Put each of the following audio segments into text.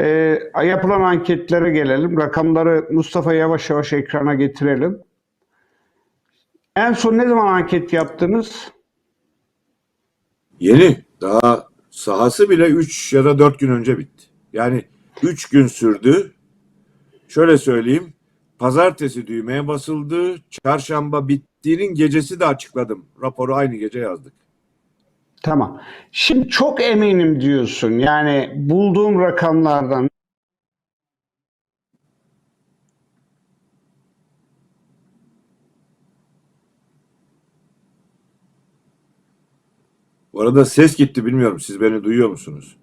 e, yapılan anketlere gelelim. Rakamları Mustafa yavaş yavaş ekrana getirelim. En son ne zaman anket yaptınız? Yeni. Daha sahası bile 3 ya da 4 gün önce bitti. Yani 3 gün sürdü. Şöyle söyleyeyim. Pazartesi düğmeye basıldı. Çarşamba bittiğinin gecesi de açıkladım. Raporu aynı gece yazdık. Tamam. Şimdi çok eminim diyorsun. Yani bulduğum rakamlardan Bu arada ses gitti bilmiyorum. Siz beni duyuyor musunuz?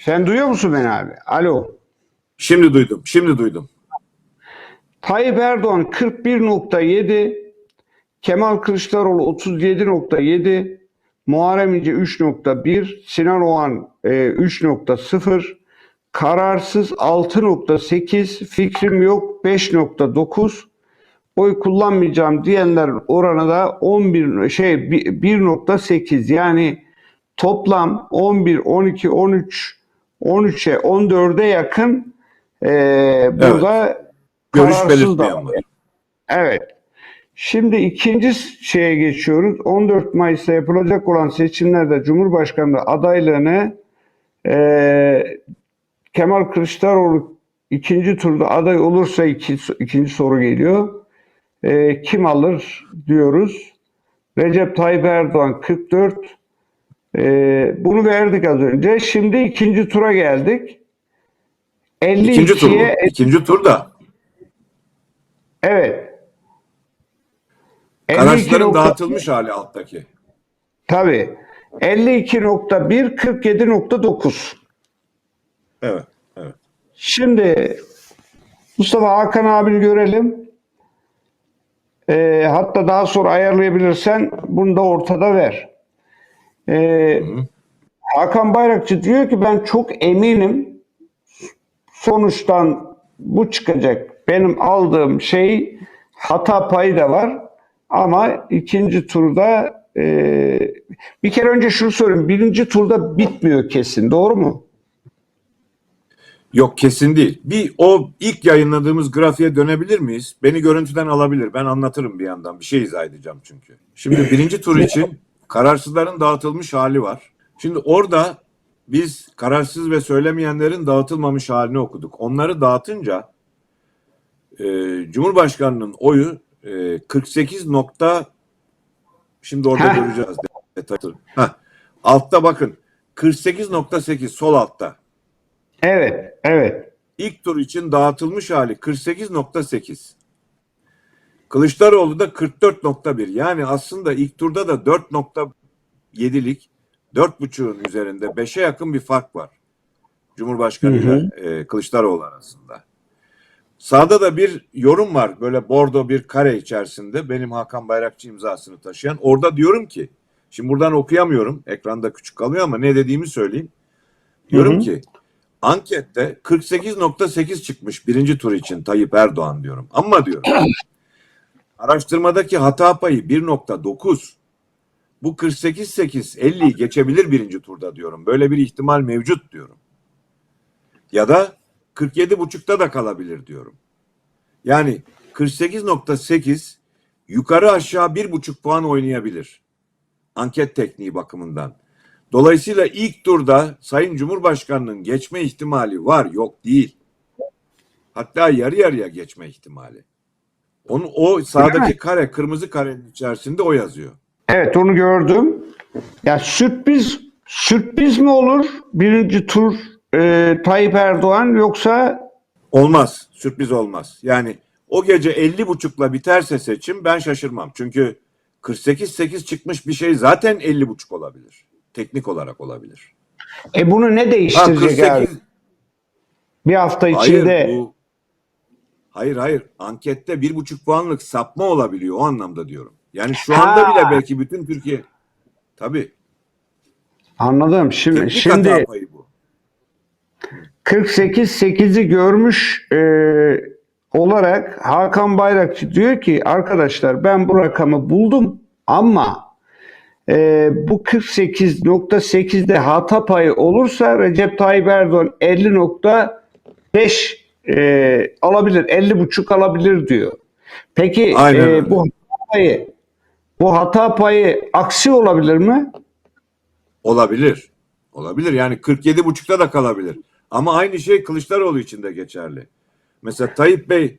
sen duyuyor musun beni abi? Alo. Şimdi duydum. Şimdi duydum. Tayyip Erdoğan 41.7, Kemal Kılıçdaroğlu 37.7, Muharrem İnce 3.1, Sinan Oğan e, 3.0, kararsız 6.8, fikrim yok 5.9, oy kullanmayacağım diyenler oranı da 11 şey bir- 1.8 yani toplam 11, 12, 13, 13'e 14'e yakın e, burada Görüş kararsız da belirtmeyen var. Evet. Şimdi ikinci şeye geçiyoruz. 14 Mayıs'ta yapılacak olan seçimlerde Cumhurbaşkanlığı adaylığını eee, Kemal Kılıçdaroğlu ikinci turda aday olursa iki, ikinci soru geliyor. Eee, kim alır diyoruz. Recep Tayyip Erdoğan 44. Eee, bunu verdik az önce. Şimdi ikinci tura geldik. İkinci tur mu? 52'ye İkinci tur da. evet. Araçların 52.1 dağıtılmış hali alttaki. Tabii. 52.1 47.9. Evet. Evet. Şimdi Mustafa Hakan abini görelim. Ee, hatta daha sonra ayarlayabilirsen bunu da ortada ver. Ee, Hakan Bayrakçı diyor ki ben çok eminim sonuçtan bu çıkacak. Benim aldığım şey hata payı da var ama ikinci turda e, bir kere önce şunu söyleyeyim. Birinci turda bitmiyor kesin. Doğru mu? Yok kesin değil. Bir o ilk yayınladığımız grafiğe dönebilir miyiz? Beni görüntüden alabilir. Ben anlatırım bir yandan. Bir şey izah edeceğim çünkü. Şimdi birinci tur için kararsızların dağıtılmış hali var. Şimdi orada biz kararsız ve söylemeyenlerin dağıtılmamış halini okuduk. Onları dağıtınca e, Cumhurbaşkanının oyu e, 48 nokta şimdi orada Heh. göreceğiz detaylı. Heh. Altta bakın 48.8 sol altta. Evet, evet. İlk tur için dağıtılmış hali 48.8. Kılıçdaroğlu da 44.1. Yani aslında ilk turda da 4.7'lik 4.5'ün üzerinde 5'e yakın bir fark var. Cumhurbaşkanı ile e, Kılıçdaroğlu arasında. Sağda da bir yorum var. Böyle bordo bir kare içerisinde benim Hakan Bayrakçı imzasını taşıyan. Orada diyorum ki şimdi buradan okuyamıyorum. Ekranda küçük kalıyor ama ne dediğimi söyleyeyim. Diyorum Hı hı. ki ankette 48.8 çıkmış birinci tur için Tayyip Erdoğan diyorum. Ama diyorum araştırmadaki hata payı 1.9 bu 48.8 50'yi geçebilir birinci turda diyorum. Böyle bir ihtimal mevcut diyorum. Ya da 47.5'ta da kalabilir diyorum. Yani 48.8 yukarı aşağı 1.5 puan oynayabilir. Anket tekniği bakımından. Dolayısıyla ilk turda Sayın Cumhurbaşkanı'nın geçme ihtimali var, yok değil. Hatta yarı yarıya geçme ihtimali. Onu o sağdaki kare, kırmızı karenin içerisinde o yazıyor. Evet onu gördüm. Ya sürpriz sürpriz mi olur birinci tur e, Tayyip Erdoğan yoksa Olmaz, sürpriz olmaz. Yani o gece 50 buçukla biterse seçim ben şaşırmam. Çünkü 48-8 çıkmış bir şey zaten 50 buçuk olabilir. Teknik olarak olabilir. e bunu ne Ha, değiştirecek abi? 48 Bir hafta Hayır içinde bu Hayır hayır ankette bir buçuk puanlık sapma olabiliyor o anlamda diyorum. Yani şu anda Ha. bile belki bütün Türkiye tabii anladım. Şimdi teknik şimdi. 48 8'i görmüş e, olarak Hakan Bayrakçı diyor ki arkadaşlar ben bu rakamı buldum ama e, bu 48.8'de hata payı olursa Recep Tayyip Erdoğan 50.5 e, alabilir, 50.5 alabilir diyor. Peki Aynen e, bu hata payı bu hata payı aksi olabilir mi? Olabilir. Olabilir. Yani 47 buçukta da kalabilir. Ama aynı şey Kılıçdaroğlu için de geçerli. Mesela Tayyip Bey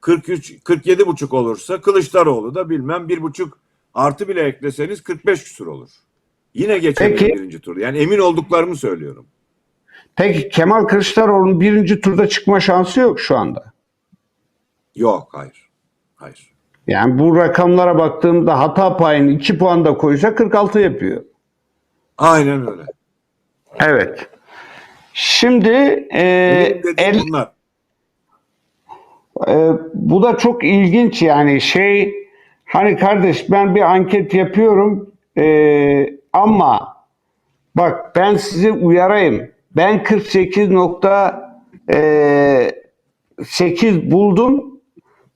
43 47 buçuk olursa Kılıçdaroğlu da bilmem bir buçuk artı bile ekleseniz 45 küsur olur. Yine geçebilir Peki. birinci tur. Yani emin olduklarımı söylüyorum. Peki Kemal Kılıçdaroğlu'nun birinci turda çıkma şansı yok şu anda. Yok hayır. Hayır. Yani bu rakamlara baktığımda hata payını 2 puan da koysa 46 yapıyor. Aynen öyle. Evet. Şimdi e, el, bunlar. e, bu da çok ilginç yani şey hani kardeş ben bir anket yapıyorum e, ama bak ben sizi uyarayım. Ben 48.8 buldum.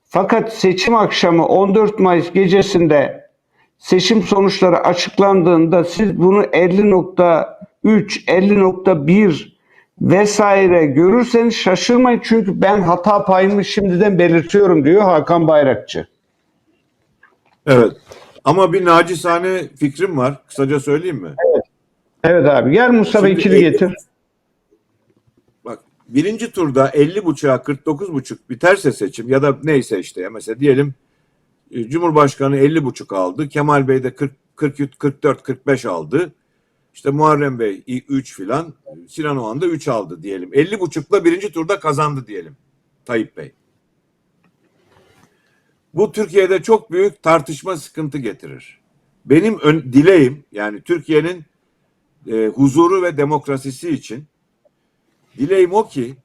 Fakat seçim akşamı 14 Mayıs gecesinde seçim sonuçları açıklandığında siz bunu 50.3, 50.1 vesaire görürseniz şaşırmayın çünkü ben hata payımı şimdiden belirtiyorum diyor Hakan Bayrakçı. Evet. Ama bir nacizane fikrim var. Kısaca söyleyeyim mi? Evet abi gel Mustafa Şimdi ikili getir. Bak birinci turda 50 buçuğa 49 buçuk biterse seçim ya da neyse işte ya mesela diyelim e, Cumhurbaşkanı 50 buçuk aldı. Kemal Bey de 40, 43, 44, 45 aldı. İşte Muharrem Bey 3 filan. Sinan Oğan da 3 aldı diyelim. 50 buçukla birinci turda kazandı diyelim. Tayyip Bey. Bu Türkiye'de çok büyük tartışma sıkıntı getirir. Benim ön, dileğim yani Türkiye'nin e, huzuru ve demokrasisi için Dileğim o ki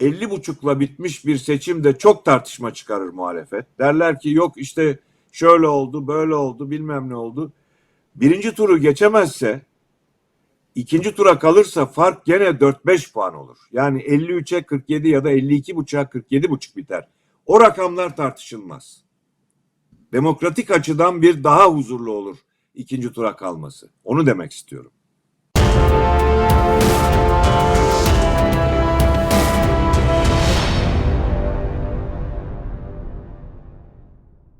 50 buçukla bitmiş bir seçimde çok tartışma çıkarır muhalefet. Derler ki yok işte şöyle oldu, böyle oldu, bilmem ne oldu. Birinci turu geçemezse ikinci tura kalırsa fark gene 4-5 puan olur. Yani 53'e 47 ya da 52 buçuğa 47 buçuk biter. O rakamlar tartışılmaz. Demokratik açıdan bir daha huzurlu olur ikinci tura kalması. Onu demek istiyorum.